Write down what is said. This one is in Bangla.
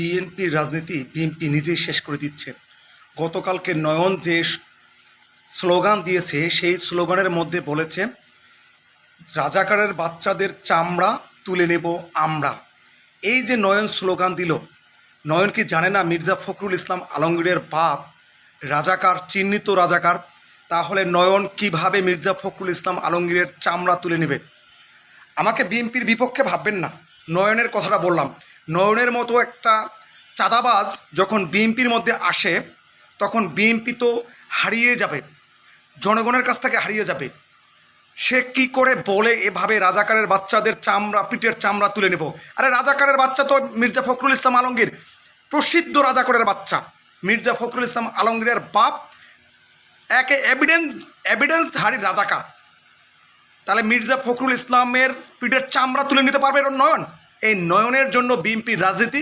বিএনপির রাজনীতি বিএনপি নিজেই শেষ করে দিচ্ছে। গতকালকে নয়ন যে স্লোগান দিয়েছে, সেই স্লোগানের মধ্যে বলেছে, রাজাকারের বাচ্চাদের চামড়া তুলে নেব আমরা। এই যে নয়ন স্লোগান দিল, নয়ন কি জানে না মির্জা ফখরুল ইসলাম আলমগীরের বাপ রাজাকার, চিহ্নিত রাজাকার? তাহলে নয়ন কীভাবে মির্জা ফখরুল ইসলাম আলমগীরের চামড়া তুলে নেবে? আমাকে বিএনপির বিপক্ষে ভাববেন না। নয়নের কথাটা বললাম। নয়নের মতো একটা চাঁদাবাজ যখন বিএনপির মধ্যে আসে, তখন বিএনপি তো হারিয়ে যাবে, জনগণের কাছ থেকে হারিয়ে যাবে। সে কি করে বলে এভাবে রাজাকারের বাচ্চাদের চামড়া, পিঠের চামড়া তুলে নেব? আরে রাজাকারের বাচ্চা তো মির্জা ফখরুল ইসলাম আলমগীর, প্রসিদ্ধ রাজাকারের বাচ্চা। মির্জা ফখরুল ইসলাম আলমগীরের বাপ একে এভিডেন্স এভিডেন্সধারী রাজাকার। তাহলে মির্জা ফখরুল ইসলামের পিঠের চামড়া তুলে নিতে পারবে নয়ন? এই নয়নের জন্য বিএনপির রাজনীতি